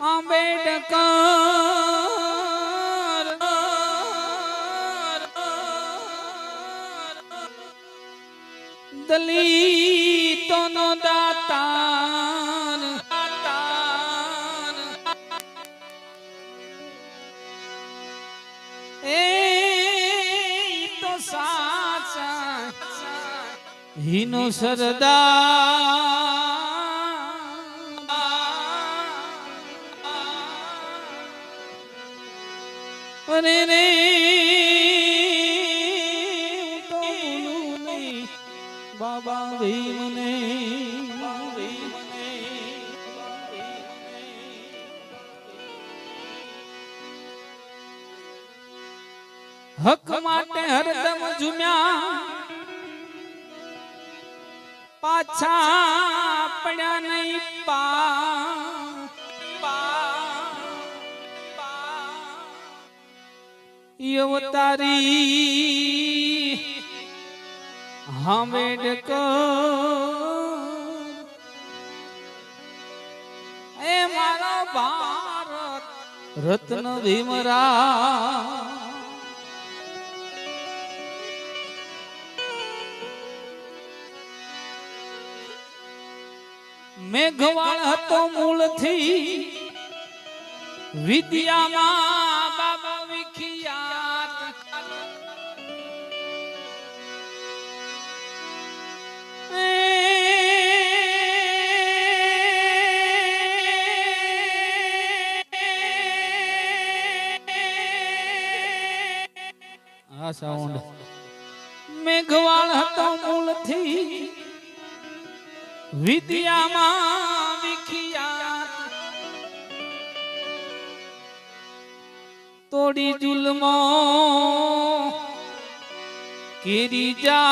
આંબેડકર દલિતોનો દાતાર. એ તો સાચા હિનો સરદાર. બાબા ભીમને હક માટે હરદમ ઝુમ્યા. પાછા પડ્યા નહીં પા યવતારી હાંબેડકર એ મારો ભારત રત્ન ભીમરા મેઘવાળ હતો મૂળથી વિદ્યામાં સાઉન્ડ મેઘવાળ હતો મૂળથી. વિદ્યામાં તોડી જુલમો, કેરી જા.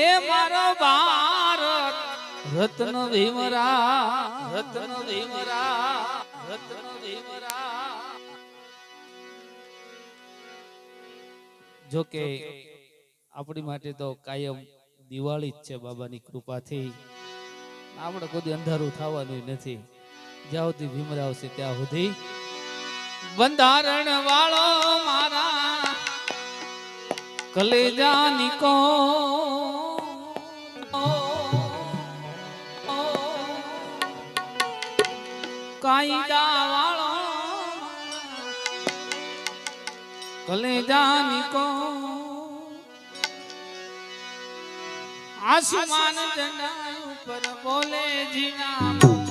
એ મારો ભારત, રત્ન ભીમરા રત્ન ભીમરા રત્ન ભીમરા જો કે આપણી માટે તો કાયમ દિવાળી જ છે બાબાની કૃપાથી. આપણે કોઈ અંધારું થવાનું નથી. જ્યાં સુધી ભીમરાવ છે ત્યાં સુધી. બંધારણ વાળો મારા કલેજાની કો કાયદા કલેજાની કો આસમાન જંડા ઉપર બોલે જીના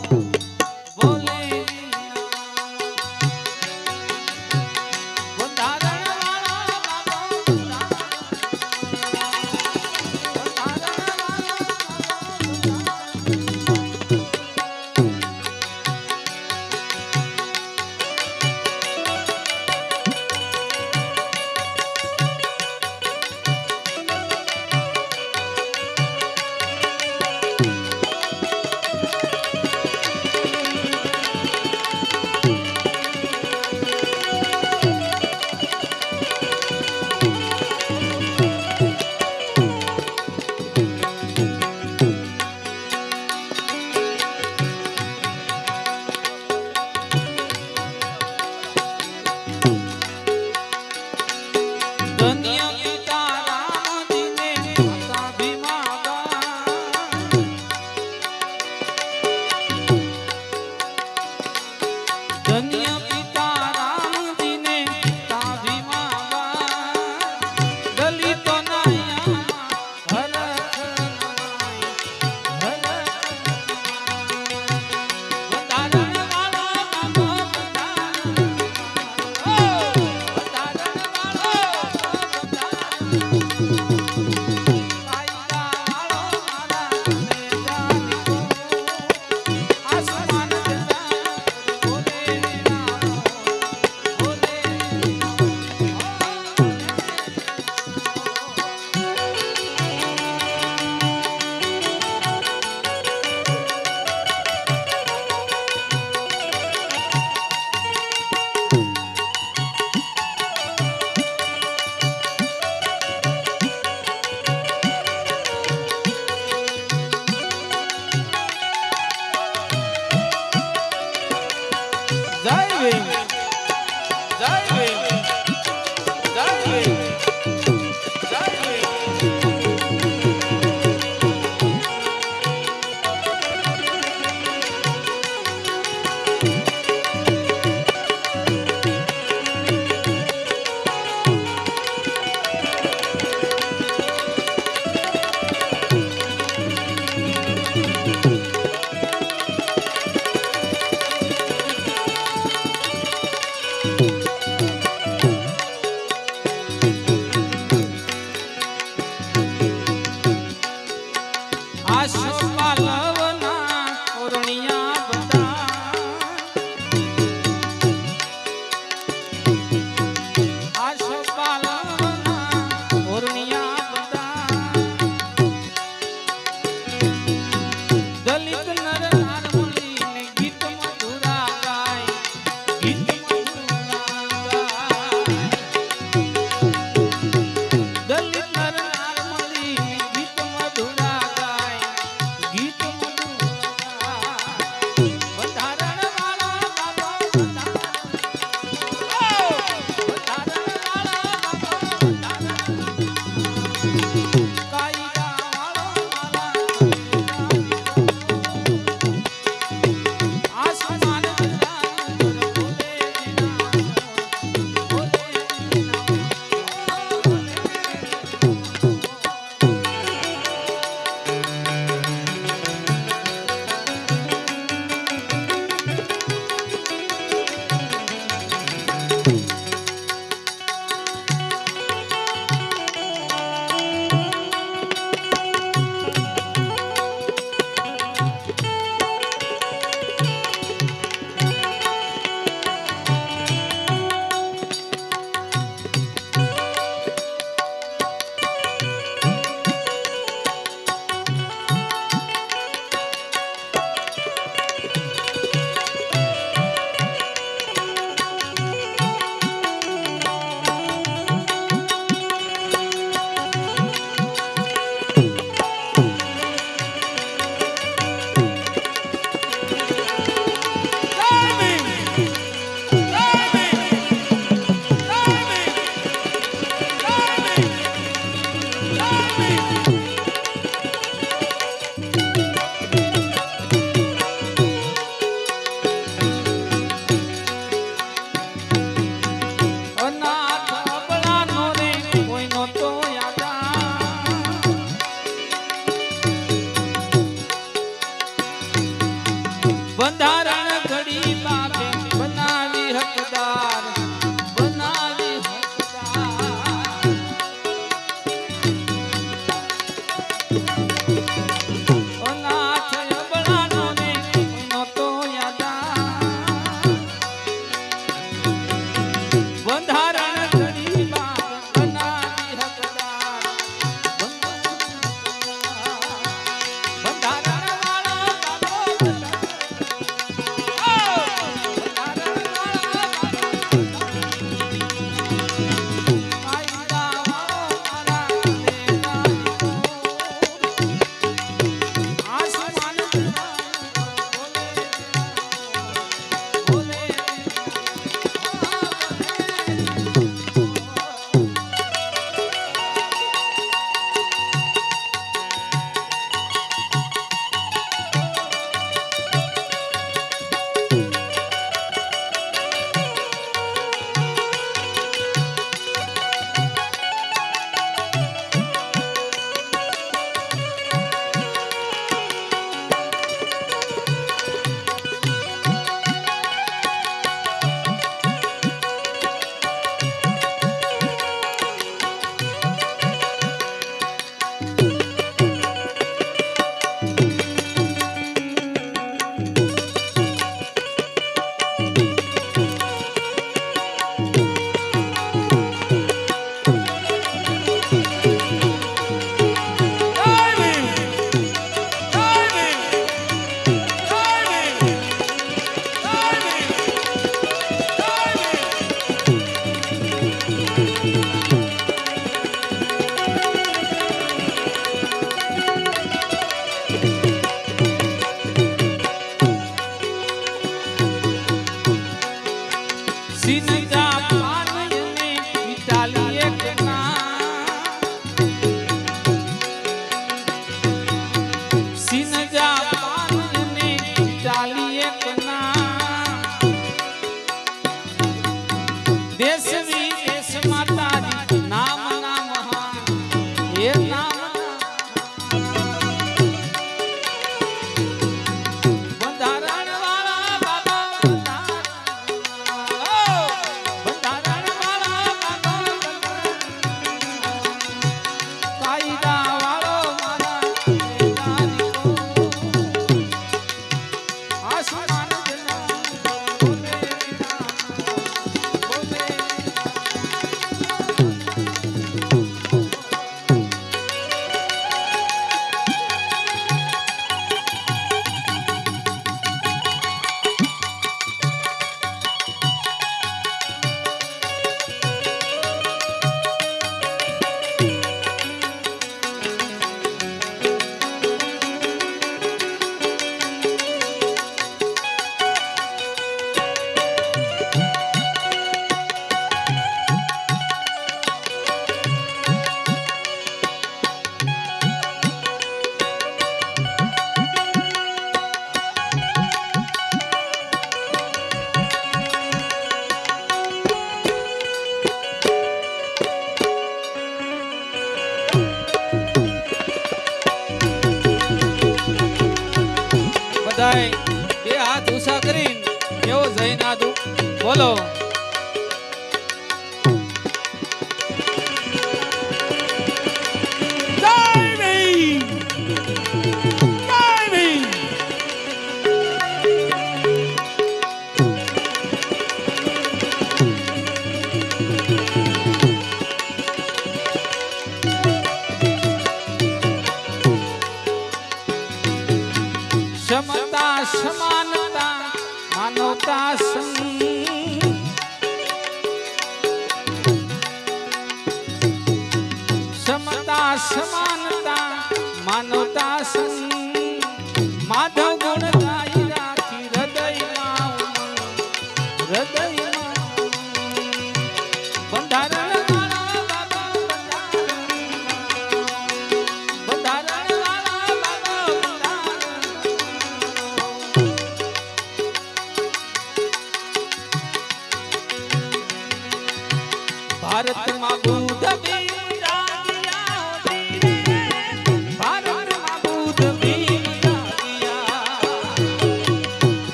भारत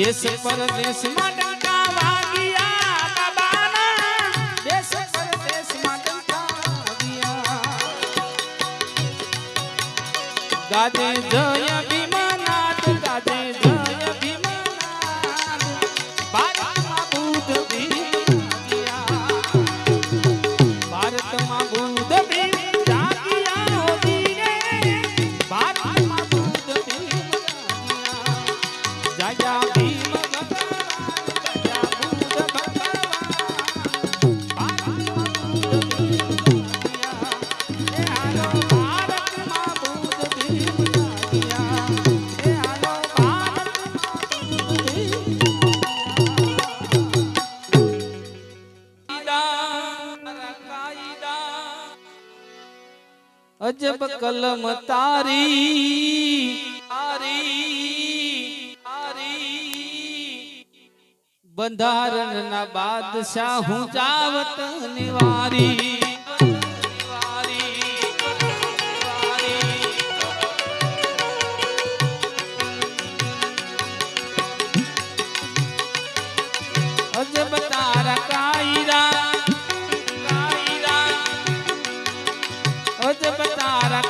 દેશ પરદેશમાં ડંકા વાગ્યા બાબાના દેશ પરદેશમાં ડંકા વાગ્યા ગાજે જયા અજબ કલમ તારી બંધારણ ના બાદશાહ હું જાવત નિવારી. ભજ બતારા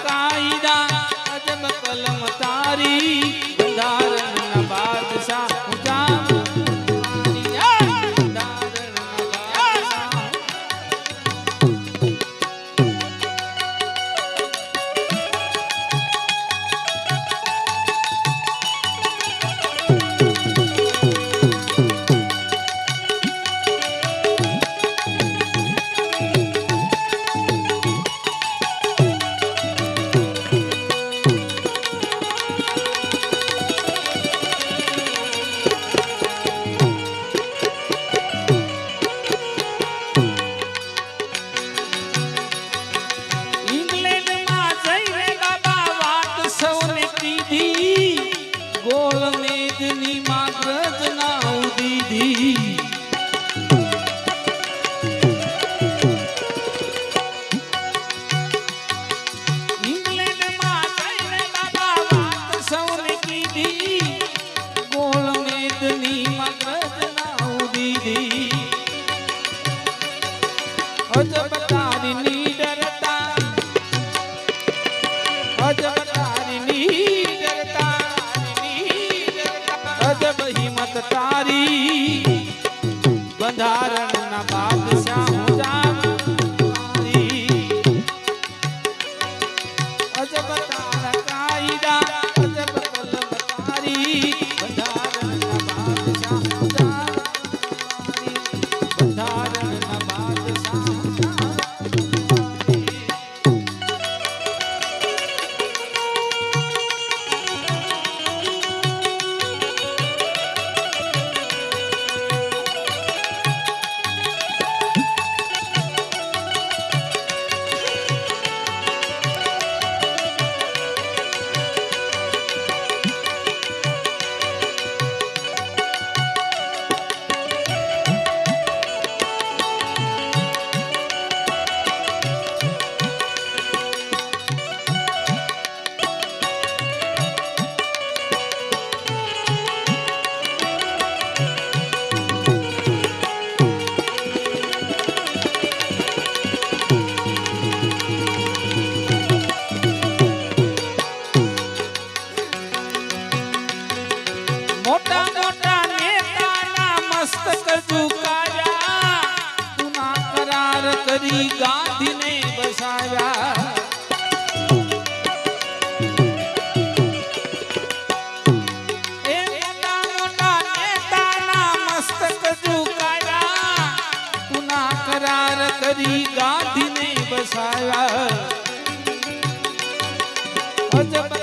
¡Gracias!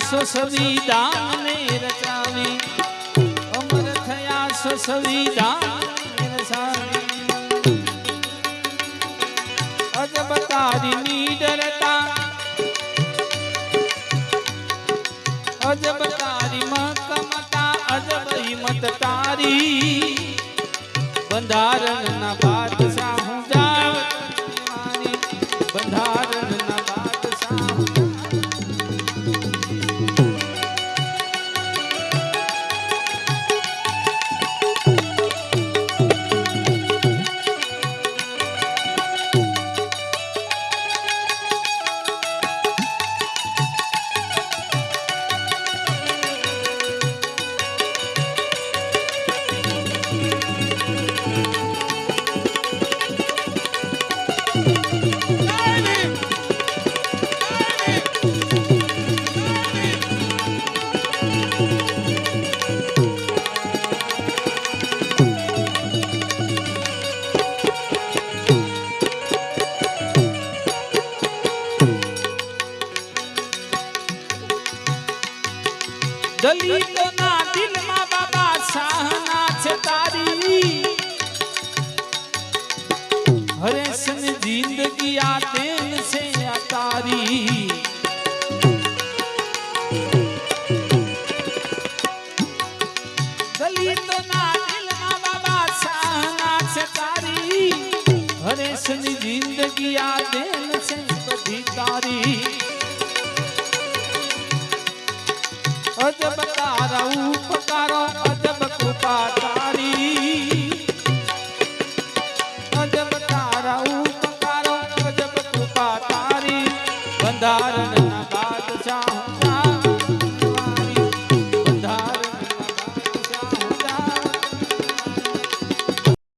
सो सभी दान ने रचावे। अमर थया सो सभी दान रचावे। अज बतारी नी डरता अज बतारी मकमता। अज बही मत तारी। बंदारन ना